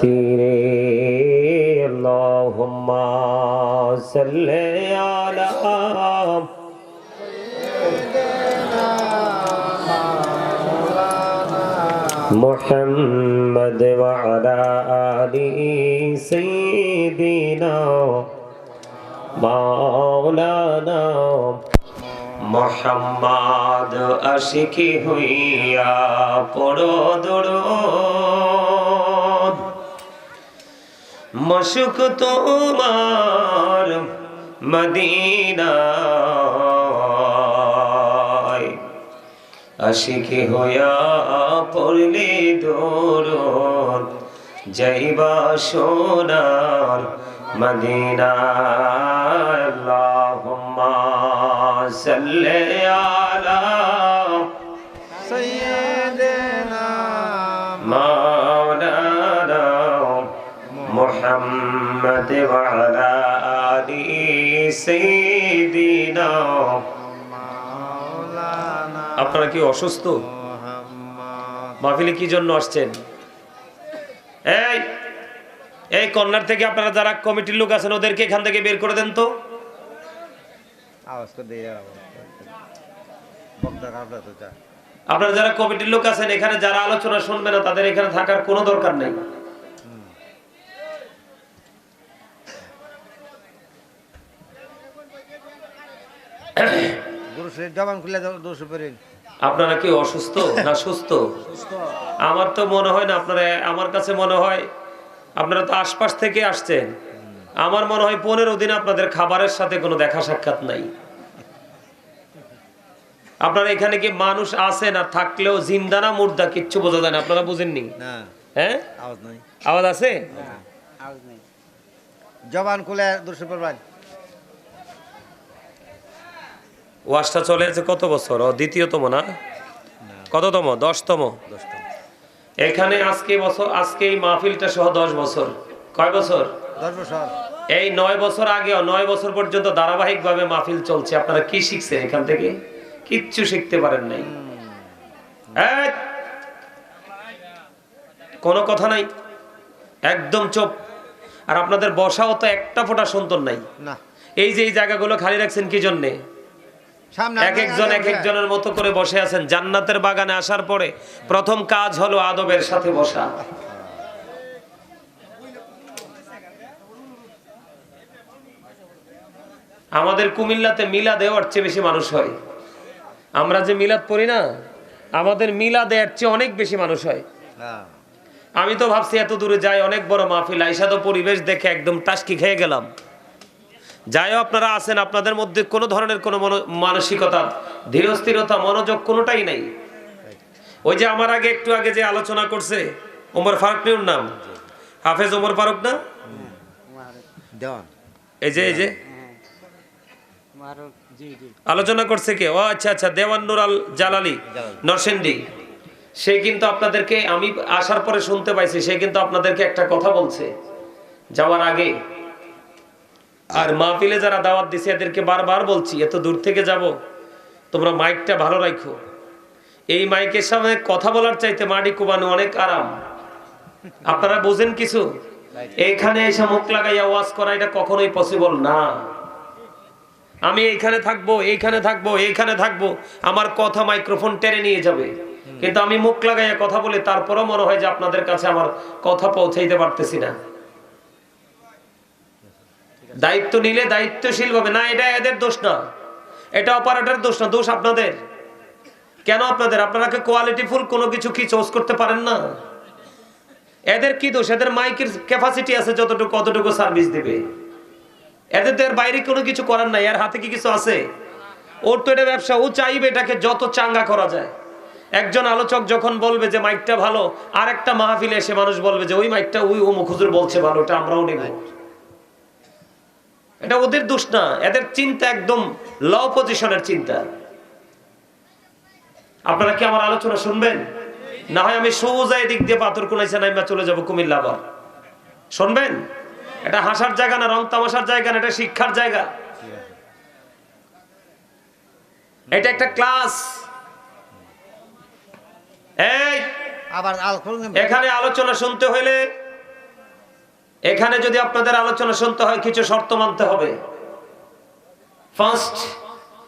تیرے اللہم صلی علی محمد وعلى آل سيدنا مولانا محمد عشق ہوئی پڑو دڑو মশুক তোমার মদিনায়। আশিকি হইয়া পড়লে দরুদ যাইবা সোনার মদিনায়। আল্লাহুম্মা সাল্লি আলা محمد وعلى آل سيدنا مولانا আপনারা কি অসুস্থ محمد মাহফিলে কি জন্য আসছেন এই এই কর্নার থেকে আপনারা যারা কমিটির লোক আছেন ওদেরকে এখান থেকে বের করে দেন তো আওয়াজ করে দিয়ে বক্তা কাপড় তো যা আপনারা যারা কমিটির লোক আছেন এখানে যারা আলোচনা শুনবে না তাদের এখানে থাকার কোনো দরকার নেই আপনারা কি অসুস্থ না সুস্থ? আমার তো মনে হয় না আপনারা আমার কাছে মনে হয় আপনারা তো আশপাশ থেকে আসছেন। আমার মনে হয় পনেরো দিন আপনাদের খাবারের সাথে কোনো দেখা সাক্ষাৎ নাই। আপনারা এখানে কি মানুষ আছেন না থাকলেও জিন্দানা মুর্দা কিচ্ছু বোঝা যায় না আপনারা বুঝেননি? হ্যাঁ? আওয়াজ আছে? আওয়াজ নাই। জবান খুলে দুশো পেরবান ওয়াশটা চলে আছে কত বছর? ও দ্বিতীয়তম না? কততম? দশতম? এখানে আজকে বছর আজকে এই মাহফিলটা সহ দশ বছর। কয় বছর? এই নয় বছর আগেও নয় বছর পর্যন্ত ধারাবাহিকভাবে মাহফিল চলছে। আপনারা কি শিখছেন এখান থেকে? কিচ্ছু শিখতে পারেন নাই! কোনো কথা নাই? একদম চুপ। আর আপনাদের বসাও তো একটা ফোঁটা সন্তন নাই। এই যে এই জায়গাগুলো খালি রাখছেন কি জন্যে? এক একজন এক একজনের মতো করে বসে আছেন। জান্নাতের বাগানে আসার পরে প্রথম কাজ হলো আদবের সাথে বসা। আমাদের কুমিল্লাতে মিলাদ দেওয়ার চেয়ে বেশি মানুষ হয়। আমরা যে মিলাদ পড়ি না আমাদের মিলাদ দেওয়ার চেয়ে অনেক বেশি মানুষ হয়। হ্যাঁ আমি তো ভাবছি এত দূরে যাই অনেক বড় মাহফিল আইসা তো পরিবেশ দেখে একদম টাস্কি খেয়ে গেলাম। যাইও আপনারা আছেন আপনাদের মধ্যে কোনো ধরনের কোনো মনো- মানসিকতা ধীরস্থিরতা মনোযোগ কোনোটাই নাই। ওই যে আমার আগে একটু আগে যে আলোচনা করছে ওমর ফারুক নিউর নাম। হাফেজ ওমর ফারুক না? এই যে এই যে। আলোচনা করছে কে? ও আচ্ছা আচ্ছা দেওয়ান নুর আল জালালি জালালি। নরসেন্ডি সে কিন্তু আপনাদেরকে আমি আসার পরে শুনতে পাইছি সে কিন্তু আপনাদেরকে একটা কথা বলছে। যাওয়ার আগে আর মাহফিলে যারা দাওয়াত দিছে, এদেরকে বারবার বলছি, এত দূর থেকে যাব, তোমরা মাইকটা ভালো রাখো। এই মাইকের সামনে কথা বলার চাইতে মাটি কোবানো অনেক আরাম। আপনারা বোঝেন কিছু? এইখানে এসে মুখ লাগাইয়া ওয়াজ করা এটা কখনোই পসিবল না। আমি এইখানে থাকব এইখানে থাকব এইখানে থাকব, আমার কথা মাইক্রোফোন টেনে নিয়ে যাবে। কিন্তু আমি মুখ লাগাইয়া কথা বলে, তারপরও মনে হয় যে আপনাদের কাছে আমার কথা পৌঁছাইতে পারতেছি না। দায়িত্ব নিলে দায়িত্বশীল হবে। না, এটা এদের দোষ না। এটা অপারেটর দোষ না, দোষ আপনাদের। কেন আপনাদের? আপনারা কি কোয়ালিটি ফুল কোনো কিছু কি চোজ করতে পারেন না? এদের কি দোষ? এদের মাইকের ক্যাপাসিটি আছে যতটুকু কতটুকু সার্ভিস দেবে। এদের বাইরে কোনো কিছু করার নাই। এর হাতে কি কিছু আছে? ওর তো এটা ব্যবসা। ও চাইবে এটাকে যত চাঙ্গা করা যায়। একজন আলোচক যখন বলবে যে, মাইকটা ভালো আর একটা মাহফিলে এসে মানুষ বলবে যে, ওই মাইকটা ওই ও হুজুর বলছে ভালো, এটা আমরাও নেব। এটা ওদের দোষ না এদের চিন্তা একদম ল পজিশনের চিন্তা। আপনারা কি আমার আলোচনা শুনবেন? না হয় আমি সোজা দিক দিয়ে পাথর কোনাইছে নাইমা চলে যাব কুমিল্লা আবার। শুনবেন? এটা হাসার জায়গা না রং তামাশার জায়গা না এটা শিক্ষার জায়গা। এটা একটা ক্লাস এই আবার এখানে আলোচনা শুনতে হইলে এখানে যদি আপনাদের আলোচনা শুনতে হয়, কিছু শর্ত মানতে হবে। ফার্স্ট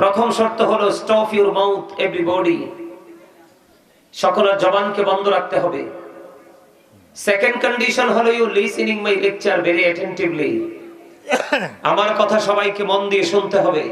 প্রথম শর্ত হলো স্টপ ইউর মাউথ এভরিবডি সকলের জবানকে বন্ধ রাখতে হবে। সেকেন্ড কন্ডিশন হলো you listening my lecture very attentively আমার কথা সবাইকে মন দিয়ে শুনতে হবে।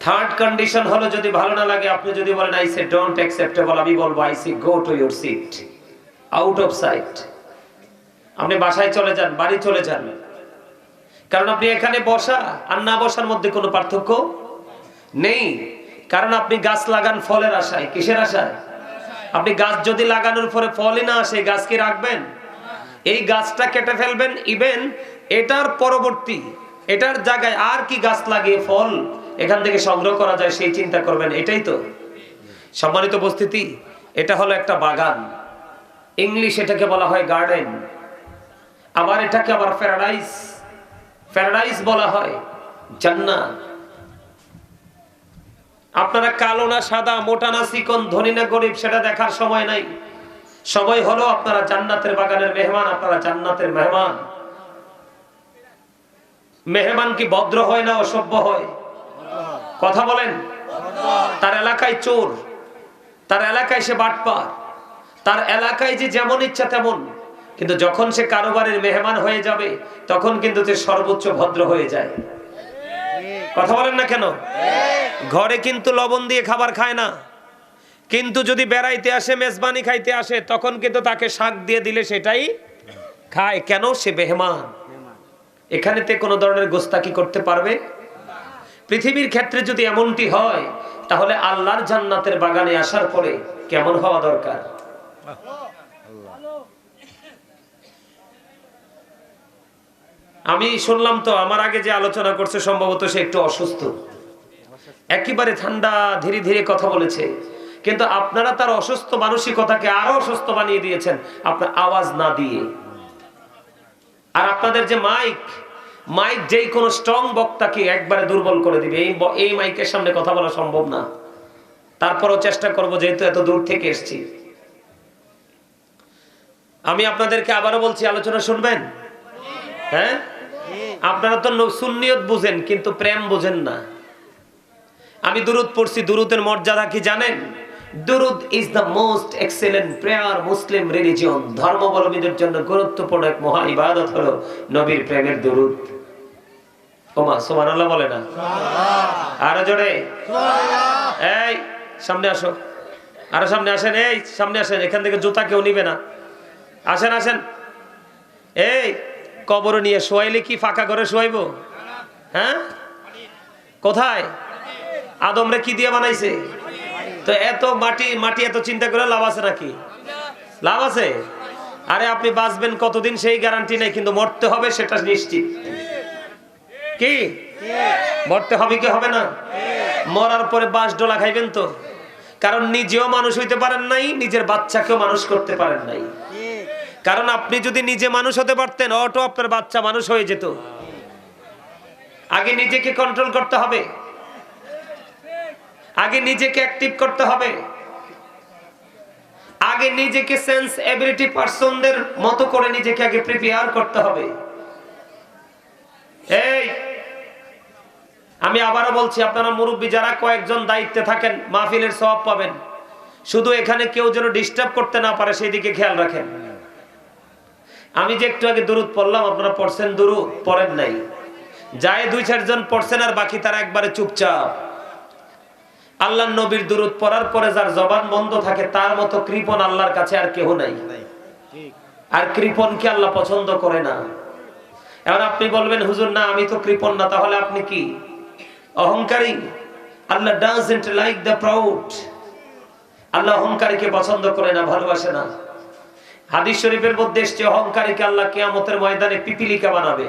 থার্ড কন্ডিশন হলো, যদি ভালো না লাগে, আপনি যদি বলেন আই সে ডোন্ট অ্যাকসেপ্টেবল আমি বলব I see go to your seat out of sight আপনি বাসায় চলে যান, বাড়ি চলে যান। কারণ আপনি এখানে বসা আর না বসার মধ্যে কোনো পার্থক্য নেই। কারণ আপনি গাছ লাগান ফলের আশায়। কিসের আশায়? আপনি গাছ যদি লাগানোর পরে ফলই না আসে, গাছ কি রাখবেন? এই গাছটা কেটে ফেলবেন, ইভেন এটার পরবর্তী, এটার জায়গায় আর কি গাছ লাগিয়ে ফল এখান থেকে সংগ্রহ করা যায়, সেই চিন্তা করবেন। এটাই তো। সম্মানিত উপস্থিতি, এটা হলো একটা বাগান। ইংলিশ এটাকে বলা হয় গার্ডেন। আবার এটাকে আবার প্যারাডাইস প্যারাডাইস বলা হয়, জান্নাত। আপনারা কালো না সাদা, মোটা না চিকন, ধনী না গরিব, সেটা দেখার সময় নাই। সময় হলো আপনারা জান্নাতের বাগানের মেহমান, আপনারা জান্নাতের মেহমান। মেহমান কি ভদ্র হয় না অসভ্য হয়? কথা বলেন। তার এলাকায় চোর, তার এলাকায় সে বাটপার, তার এলাকায় যে যেমন ইচ্ছা তেমন। কিন্তু যখন সে কারোবারের মেহমান হয়ে যাবে, তখন কিন্তু সে সর্বোচ্চ ভদ্র হয়ে যায়। কথা বলেন না কেন? ঘরে কিন্তু লবণ দিয়ে খাবার খায় না। কিন্তু যদি বেড়াইতে আসে, মেজবানি খাইতে আসে, তখন কিন্তু তাকে শাক দিয়ে দিলে সেটাই খায়। কেন? সে মেহমান। এখানেতে কোনো ধরনের গোস্তাকি করতে পারবে? পৃথিবীর ক্ষেত্রে যদি এমনটি হয়, তাহলে আল্লাহর জান্নাতের বাগানে আসার পরে কেমন হওয়া দরকার? আমি শুনলাম তো, আমার আগে যে আলোচনা করছে, সম্ভবত সে একটু অসুস্থ। একেবারে ঠান্ডা, ধীরে ধীরে কথা বলেছে। কিন্তু আপনারা তার অসুস্থ মানসিকতাকে আরও অসুস্থ বানিয়ে দিয়েছেন, আপনার আওয়াজ না দিয়ে। আর আপনাদের যে মাইক মাইক যেই কোনো স্ট্রং বক্তাকে একবারে দুর্বল করে দিবে। এই এই মাইকের সামনে কথা বলা সম্ভব না। তারপরও চেষ্টা করব, যেহেতু এত দূর থেকে এসছি। আমি আপনাদেরকে আবারও বলছি, আলোচনা শুনবেন? হ্যাঁ? আপনারা তো সুন্নিয়ত বুঝেন কিন্তু প্রেম বুঝেন না। আমি দুরুদ পড়ছি দুরুদের মর্যাদা কি জানেন? দুরুদ is the most excellent prayer Muslim religion ধর্মাবলম্বীদের জন্য গুরুত্বপূর্ণ এক মহা ইবাদত হলো নবীর প্রেমের দুরুদ। ওমা সুবহানাল্লাহ বলে না? আরও জোরে? এই সামনে আসো। আরও সামনে আসেন এই সামনে আসেন। এখান থেকে জুতা কেউ নিবে না। আসেন আসেন। এই কবর নিয়ে শোয়াইলে কি ফাঁকা করে শোয়াইবো? হ্যাঁ? কোথায়? আদমরে কি দিয়ে বানাইছে? তো এত মাটি মাটি এত চিন্তা করে লাভ আছে নাকি? লাভ আছে? আরে আপনি বাঁচবেন কতদিন সেই গ্যারান্টি নেই, কিন্তু মরতে হবে সেটা নিশ্চিত। কি? মরতে হবে কি হবে না? মরার পরে বাঁশ ডোলা খাইবেন তো? কারণ নিজেও মানুষ হইতে পারেন নাই, নিজের বাচ্চাকেও মানুষ করতে পারেন নাই। কারণ আপনি যদি নিজে মানুষ হতে পারতেন অটো আপনার বাচ্চা মানুষ হয়ে যেত। আগে নিজেকে কন্ট্রোল করতে হবে। আগে নিজেকে অ্যাক্টিভ করতে হবে। আগে নিজেকে সেন্স এবিলিটি পার্সনদের মতো করে নিজেকে আগে প্রিপেয়ার করতে হবে। এই, আমি আবারও বলছি, আপনারা মুরব্বী যারা কয়েকজন দায়িত্বে থাকেন, মাহফিলের সব পাবেন। শুধু এখানে কেউ যেন ডিস্টার্ব করতে না পারে সেই দিকে খেয়াল রাখেন। আমি যে একটু আগে দূরত পড়লাম, আপনারা পড়ছেন দূরত পড়েন নাই। যায় দুই চারজন পড়ছেন আর বাকি তারা একবারে চুপচাপ। আল্লাহ নবীর দূরত পড়ার পরে যার জবান বন্ধ থাকে, তার মতো কৃপন আল্লাহর কাছে আর কেহ নাই। আর কৃপনকে আল্লাহ পছন্দ করে না? এবার আপনি বলবেন, হুজুর, না, আমি তো কৃপন না, তাহলে আপনি কি? অহংকারী। Allah doesn't like the proud আল্লাহ অহংকারীকে পছন্দ করে না, ভালোবাসে না। হাদিস শরীফের মধ্যে এসছে, অহংকারীকে আল্লাহ কেয়ামতের ময়দানে পিপিলিকা বানাবে।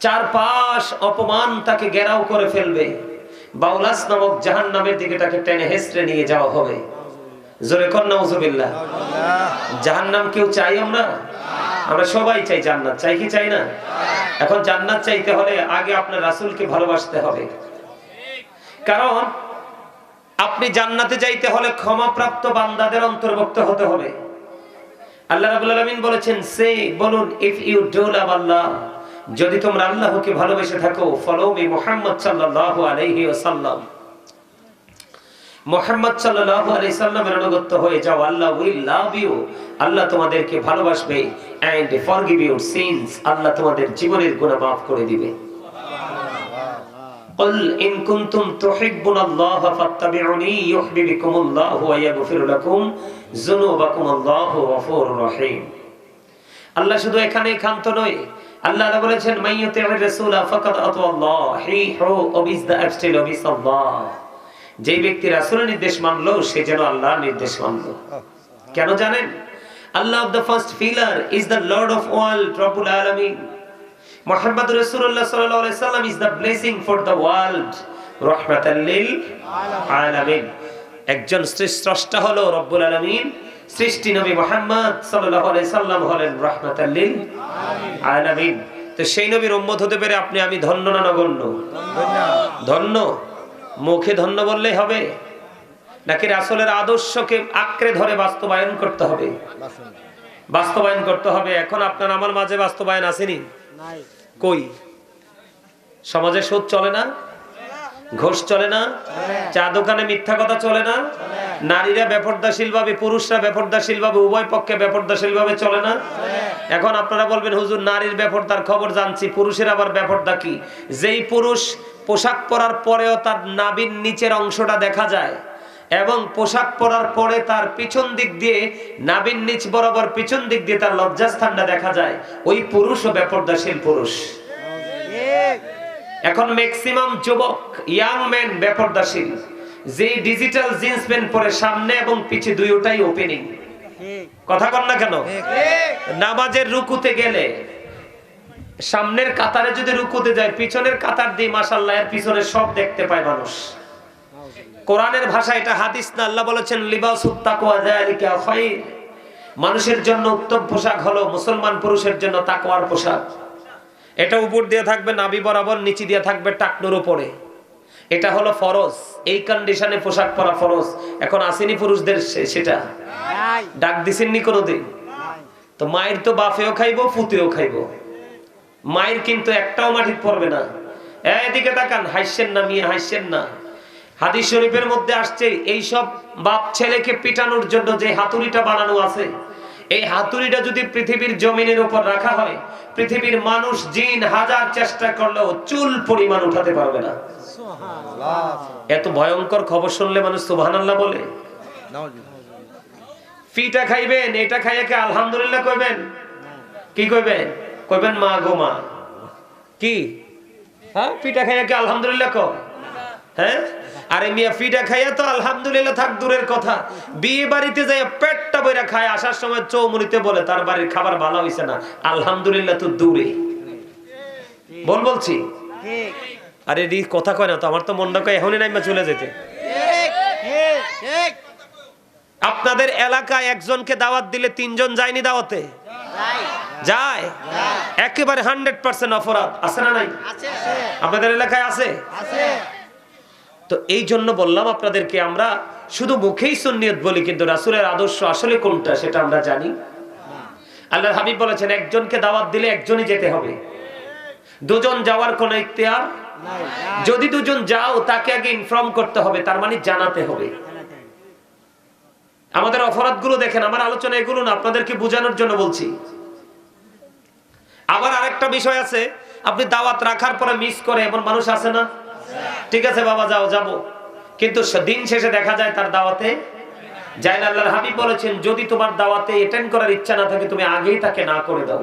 চারপাশ অপমান তাকে ঘেরাও করে ফেলবে। বাউলাস নামক জাহান নামের দিকে তাকে টেনে হেসড়ে নিয়ে যাওয়া হবে। জোরে কর নাউজুবিল্লাহ। জাহান নাম কেউ চাই আমরা? আমরা সবাই চাই জান্নাত। চাই কি চাই না? এখন জান্নাত চাইতে হলে আগে আপনার রাসূলকে ভালোবাসতে হবে। কারণ, আপনি জান্নাতে যাইতে হলে ক্ষমাপ্রাপ্ত বান্দাদের অন্তর্ভুক্ত হতে হবে। আল্লাহ রাব্বুল আলামিন বলেছেন সে বলুন if you do love Allah যদি তোমরা আল্লাহকে ভালোবেসে থাকো ফলো মি মুহাম্মদ সাল্লাল্লাহু আলাইহি ওয়াসাল্লাম মোহাম্মদ সাল্লাল্লাহু আলাইহি সাল্লামের অনুগত হয়ে যাও আল্লাহ উইল লাভ ইউ আল্লাহ তোমাদেরকে ভালোবাসবে and forgive your sins Allah তোমাদের জীবনের গুনাহ মাফ করে দিবে قل إن كنتم تحبون الله فاتبعوني يحببكم الله ويغفر لكم জুনুবাকুম আল্লাহু গফুর রহিম। আল্লাহ শুধু এখানে ক্ষান্ত নয়, আল্লাহ বলেছেন মাইয়াতিউর রাসূলা ফাকাদ আতা আল্লাহ হি হু অবিস দা আবস্টিল অবিস আল্লাহ যে ব্যক্তি রাসূলের নির্দেশ মানলো, সে যেন আল্লাহর নির্দেশ মানলো। কেন জানেন? Allah of the first filler is the lord of world রব্বুল আলামিন। মুহাম্মদ রাসূলুল্লাহ সাল্লাল্লাহু আলাইহি সাল্লাম is the blessing for the world. রাহমাতাল লিল আলামিন। একজন স্রষ্টা হলো রব্বুল আলামিন। সৃষ্টি নবী মুহাম্মদ সাল্লাম হলেন রাহমাতাল লিল আলামিন। তো সেই নবীর উম্মত হতে পেরে আপনি আমি ধন্য না নগণ্য? ধন্য? মুখে ধন্য বললেই হবে? নাকি রাসূলের আদর্শকে আঁকড়ে ধরে বাস্তবায়ন করতে হবে? বাস্তবায়ন করতে হবে। এখন আপনার আমার মাঝে বাস্তবায়ন আসেনি? কই? সমাজে সুদ চলে না? ঘোষ চলে না? চা দোকানে মিথ্যা কথা চলে না? নারীরা বেপরদাশীল ভাবে পুরুষরা বেপরদাশীল ভাবে উভয় পক্ষে বেপরদাশীল ভাবে চলে না? এখন আপনারা বলবেন, হুজুর, নারীর বেপরদার খবর জানছি, পুরুষের আবার বেপরদা কি? যেই পুরুষ পোশাক পরার পরেও তার নাবির নিচের অংশটা দেখা যায় এবং পোশাক পরার পরে তার পিছন দিক দিয়ে, নাবির নিচ বরাবর পিছন দিক দিয়ে তার লজ্জাস্থানটা দেখা যায়, ওই পুরুষ ও বেপরদাশীল পুরুষ। এখন ম্যাক্সিমাম যুবক ইয়াং ম্যান বেপরদাশীল। যে ডিজিটাল জিন্স প্যান্ট পরে সামনে এবং পিছে দুইটাই ওপেনিং কথা কন না কেন? নামাজের রুকুতে গেলে সামনের কাতারে যদি রুকুতে যায় পিছনের কাতার দিয়ে মাসাল্লাহ এর পিছনে সব দেখতে পায় মানুষ। কোরআনের ভাষা এটা হাদিস না আল্লাহ বলেছেন মানুষের জন্য উত্তম পোশাক হলো মুসলমান পুরুষের জন্য তাকওয়ার পোশাক। এটা উপর দিয়ে থাকবে নাভি বরাবর নিচে দিয়ে থাকবে টাকনুর উপরে। এটা হলো ফরজ। এই কন্ডিশনে পোশাক পরা ফরজ। এখন আসেনি পুরুষদের সেটা। ডাক দিছেননি কোনোদিন? তো মায়ের তো বাফেও খাইবো ফুতেও খাইবো। মায়ের কিন্তু একটাও মাটির পড়বে না। এদিকে তাকান হাসছেন না মিয়া হাসছেন না। হাদিস শরীফের মধ্যে আসছে এই সব বাপ ছেলেকে পিটানোর জন্য যে হাতুড়িটা বানানো আছে এই হাতুড়িটা যদি পৃথিবীর জমিনের উপর রাখা হয় পৃথিবীর মানুষ জিন হাজার চেষ্টা করলেও চুল পরিমাণ উঠাতে পারবে না। এত ভয়ঙ্কর খবর শুনলে মানুষ সুবহানাল্লাহ বলে। ফিটা খাইবেন এটা খাইয়া কি আলহামদুলিল্লাহ কইবেন? কি কইবেন? কইবেন মা গো মা। কি? হ্যাঁ? পিঠা খাইয়া কি আলহামদুলিল্লাহ কয় হ্যাঁ? আরে মিয়া ফিটা খাইয়া তো আলহামদুলিল্লাহ থাক, দূরের কথা। বিয়ে বাড়িতে যাই পেটটা বইরা খায়, আসার সময় চৌমুনিতে বলে, তার বাড়ির খাবার ভালো হইছে না। আলহামদুলিল্লাহ তো দূরে। বল বলছি? আরে রি, কথা কয় না তো, আমার তো মনটা কয়, এখনই নাইমা চলে যেতে। আপনাদের এলাকায় একজনকে দাওয়াত দিলে তিনজন যায়নি দাওয়াতে? যায়। একেবারে হান্ড্রেড পার্সেন্ট অপরাধ। আছে না নাই? আপনাদের এলাকায় আছে? তো এই জন্য বললাম আপনাদেরকে, আমরা শুধু মুখেই সুন্নিয়ত বলি, কিন্তু রাসূলের আদর্শ আসলে কোনটা সেটা আমরা জানি। আল্লাহর হাবিব বলেছেন, একজনকে দাওয়াত দিলে একজনই যেতে হবে। দুজন যাওয়ার কোনো ইখতিয়ার যদি দুজন যাও, তাকে আগে ইনফর্ম করতে হবে, তার মানে জানাতে হবে। আমাদের অপরাধগুলো দেখেন, আমার আলোচনা এগুলো না, আপনাদেরকে বোঝানোর জন্য বলছি। আবার আরেকটা বিষয় আছে, আপনি দাওয়াত রাখার পরে মিস করে, এমন মানুষ আছে না? ঠিক আছে বাবা, যাও, যাব। কিন্তু দিন শেষে দেখা যায় তার দাওয়াতে জাইন আল্লাহর হাবিব বলেছেন, যদি তোমার দাওয়াতে করার ইচ্ছা না থাকে, তুমি আগেই তাকে না করে দাও।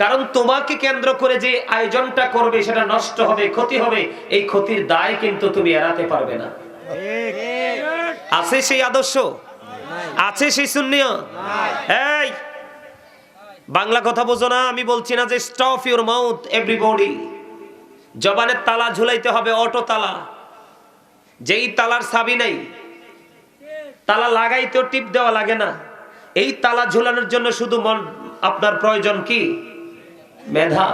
কারণ তোমাকে কেন্দ্র করে যে আয়োজনটা করবে, সেটা নষ্ট হবে, ক্ষতি হবে, এই ক্ষতির দায় কিন্তু তুমি এড়াতে পারবে না। আছে সেই আদর্শ? আছে সেই শূন্যিয় এই, বাংলা কথা বোঝো না, আমি বলছি না যে স্টপ ইউর মাউথ এভরিবডি জবানের তালা ঝুলাইতে হবে, অটো তালা। যেই তালার সাবি নাই, তালা লাগাইতেও টিপ দেওয়া লাগে না। এই তালা ঝুলানোর জন্য শুধু মন, আপনার প্রয়োজন কি? মেধা।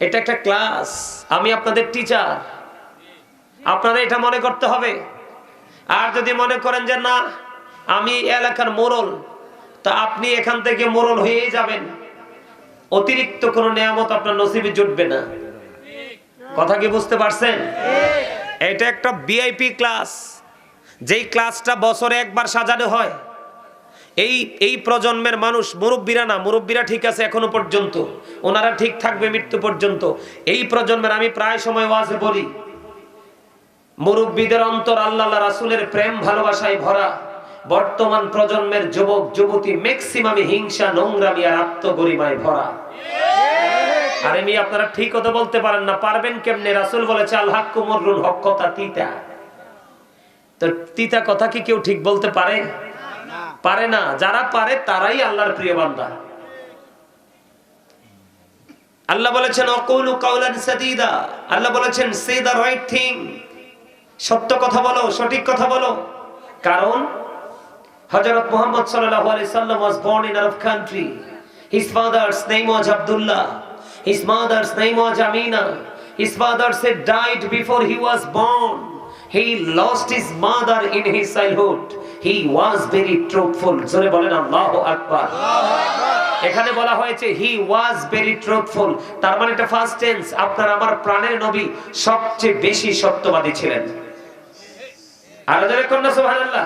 এটা একটা ক্লাস, আমি আপনাদের টিচার। আপনাদের এটা মনে করতে হবে। আর যদি মনে করেন যে না, আমি এলাকার মোড়ল, তা আপনি এখান থেকে মোরল হয়েই যাবেন। অতিরিক্ত কোনো নিয়ামত আপনার নসিবে জুটবে না। কথা কি বুঝতে পারছেন? এটা একটা ভিআইপি ক্লাস। যেই ক্লাসটা বছরে একবার সাজানো হয়। এই এই প্রজন্মের মানুষ মুরব্বীরা না, মুরব্বীরা ঠিক আছে এখনও পর্যন্ত। ওনারা ঠিক থাকবে মৃত্যু পর্যন্ত। এই প্রজন্মের আমি প্রায় সময় ওয়াজে বলি। মুরব্বীদের অন্তর আল্লাহ রাসুলের প্রেম, ভালোবাসায় ভরা। বর্তমান প্রজন্মের যুবক, যুবতী ম্যাক্সিমামে হিংসা, নোংরামি আর আত্মগরিমায় ভরা। আর এমনি আপনারা ঠিক কথা বলতে পারেন না, পারবেন কেমনে? রাসুল বলেছে, আল হাক্কু মররুন, হক কথা তিতা। তো তিতা কথা কি কেউ ঠিক বলতে পারে? পারে না। যারা পারে, তারাই আল্লাহর প্রিয় বান্দা। আল্লাহ বলেছেন, অকৌলু কাউলান সাদিদা। আল্লাহ বলেছেন সে দা রাইট থিং সত্য কথা বলো, সঠিক কথা বলো। কারণ হযরত মুহাম্মদ সাল্লাল্লাহু আলাইহি সাল্লাম was born in Arab country his father's name was Abdullah his mother's name was Amina his father said died before he was born he lost his mother in his childhood he was very truthful জোরে বলেন আল্লাহু আকবার এখানে বলা হয়েছে হি was very truthful তার মানে এটা first tense আপনার আমার প্রাণের নবী সবচেয়ে বেশি সত্যবাদী ছিলেন আর কন্যা সুবহানাল্লাহ